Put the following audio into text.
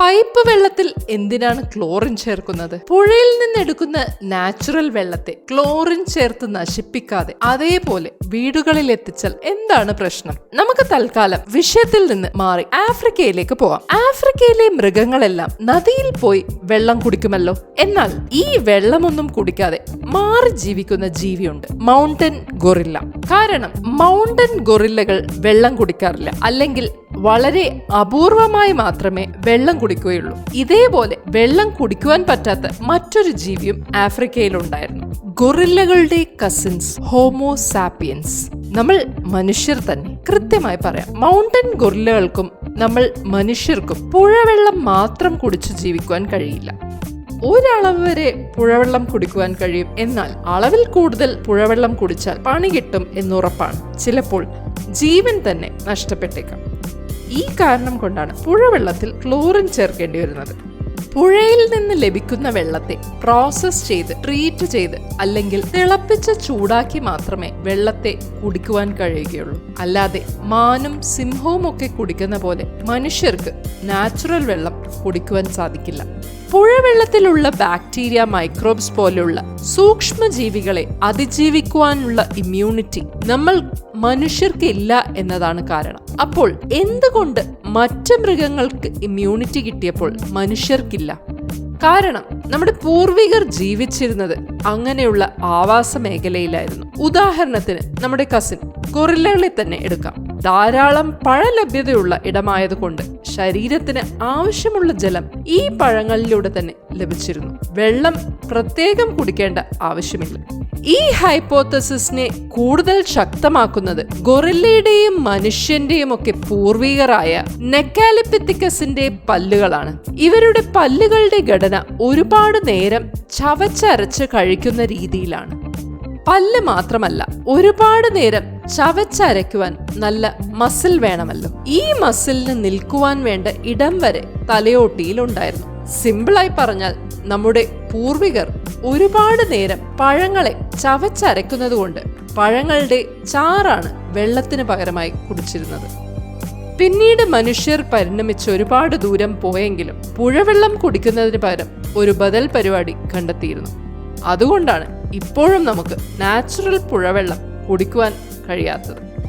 Pipe വെള്ളത്തിൽ എന്തിനാണ് chlorine ചേർക്കുന്നത്? പുഴയിൽ നിന്നെടുക്കുന്ന നാച്ചുറൽ വെള്ളത്തെ ക്ലോറിൻ ചേർത്ത് നശിപ്പിക്കാതെ അതേപോലെ വീടുകളിൽ എത്തിച്ചാൽ എന്താണ് പ്രശ്നം? നമുക്ക് തൽക്കാലം വിഷയത്തിൽ നിന്ന് മാറി ആഫ്രിക്കയിലേക്ക് പോവാം. ആഫ്രിക്കയിലെ മൃഗങ്ങളെല്ലാം നദിയിൽ പോയി വെള്ളം കുടിക്കുമല്ലോ. എന്നാൽ ഈ വെള്ളമൊന്നും കുടിക്കാതെ മാറി ജീവിക്കുന്ന ജീവിയുണ്ട്. Mountain gorilla. കാരണം മൗണ്ടൻ ഗൊറില്ലകൾ വെള്ളം കുടിക്കാറില്ല. അല്ലെങ്കിൽ വളരെ അപൂർവമായി മാത്രമേ വെള്ളം കുടിക്കുകയുള്ളൂ. ഇതേപോലെ വെള്ളം കുടിക്കുവാൻ പറ്റാത്ത മറ്റൊരു ജീവിയും ആഫ്രിക്കയിലുണ്ടായിരുന്നു. ഗൊറില്ലകളുടെ കസിൻസ് ഹോമോസാപ്പിയൻസ് നമ്മൾ മനുഷ്യർ തന്നെ. കൃത്യമായി പറയാം. മൗണ്ടൻ ഗൊറില്ലകൾക്കും നമ്മൾ മനുഷ്യർക്കും പുഴവെള്ളം മാത്രം കുടിച്ചു ജീവിക്കുവാൻ കഴിയില്ല. ഒരളവ് വരെ പുഴവെള്ളം കുടിക്കുവാൻ കഴിയും. എന്നാൽ അളവിൽ കൂടുതൽ പുഴവെള്ളം കുടിച്ചാൽ പണി കിട്ടും എന്നുറപ്പാണ്. ചിലപ്പോൾ ജീവൻ തന്നെ നഷ്ടപ്പെട്ടേക്കാം. ഈ കാരണം കൊണ്ടാണ് പുഴവെള്ളത്തിൽ ക്ലോറിൻ ചേർക്കേണ്ടി വരുന്നത്. പുഴയിൽ നിന്ന് ലഭിക്കുന്ന വെള്ളത്തെ പ്രോസസ് ചെയ്ത് ട്രീറ്റ് ചെയ്ത് അല്ലെങ്കിൽ തിളപ്പിച്ച് ചൂടാക്കി മാത്രമേ വെള്ളത്തെ കുടിക്കുവാൻ കഴിയുകയുള്ളൂ. അല്ലാതെ മാനും സിംഹവും ഒക്കെ കുടിക്കുന്ന പോലെ മനുഷ്യർക്ക് നാച്ചുറൽ വെള്ളം കുടിക്കുവാൻ സാധിക്കില്ല. പുഴവെള്ളത്തിലുള്ള ബാക്ടീരിയ മൈക്രോബ്സ് പോലുള്ള സൂക്ഷ്മജീവികളെ അതിജീവിക്കുവാനുള്ള ഇമ്മ്യൂണിറ്റി നമ്മൾ മനുഷ്യർക്ക് ഇല്ല എന്നതാണ് കാരണം. അപ്പോൾ എന്തുകൊണ്ട് മറ്റ് മൃഗങ്ങൾക്ക് ഇമ്മ്യൂണിറ്റി കിട്ടിയപ്പോൾ മനുഷ്യർക്കില്ല? കാരണം നമ്മുടെ പൂർവികർ ജീവിച്ചിരുന്നത് അങ്ങനെയുള്ള ആവാസ മേഖലയിലായിരുന്നു. ഉദാഹരണത്തിന് നമ്മുടെ കസിൻ ഗൊറില്ലകളെ തന്നെ എടുക്കാം. ധാരാളം പഴ ലഭ്യതയുള്ള ഇടമായതുകൊണ്ട് ശരീരത്തിന് ആവശ്യമുള്ള ജലം ഈ പഴങ്ങളിലൂടെ തന്നെ ലഭിച്ചിരുന്നു. വെള്ളം പ്രത്യേകം കുടിക്കേണ്ട ആവശ്യമില്ല. ഈ ഹൈപ്പോത്തസിസിനെ കൂടുതൽ ശക്തമാക്കുന്നത് ഗൊറില്ലയുടെയും മനുഷ്യന്റെയും ഒക്കെ പൂർവികരായ നെക്കാലിപ്പിത്തിക്കസിന്റെ പല്ലുകളാണ്. ഇവരുടെ പല്ലുകളുടെ ഘടന ഒരുപാട് നേരം ചവച്ചരച്ച് കഴിക്കുന്ന രീതിയിലാണ്. പല്ല് മാത്രമല്ല ഒരുപാട് നേരം ചവച്ചരയ്ക്കുവാൻ നല്ല മസിൽ വേണമല്ലോ. ഈ മസിലിന് നിൽക്കുവാൻ വേണ്ട ഇടം വരെ തലയോട്ടിയിൽ ഉണ്ടായിരുന്നു. സിമ്പിളായി പറഞ്ഞാൽ നമ്മുടെ പൂർവികർ ഒരുപാട് നേരം പഴങ്ങളെ ചവച്ചരയ്ക്കുന്നത് കൊണ്ട് പഴങ്ങളുടെ ചാറാണ് വെള്ളത്തിന് പകരമായി കുടിച്ചിരുന്നത്. പിന്നീട് മനുഷ്യർ പരിണമിച്ച് ഒരുപാട് ദൂരം പോയെങ്കിലും പുഴവെള്ളം കുടിക്കുന്നതിന് പകരം ഒരു ബദൽ പരിപാടി കണ്ടെത്തിയിരുന്നു. അതുകൊണ്ടാണ് ഇപ്പോഴും നമുക്ക് നാച്ചുറൽ പുഴവെള്ളം കുടിക്കുവാൻ കഴിയാത്തത്.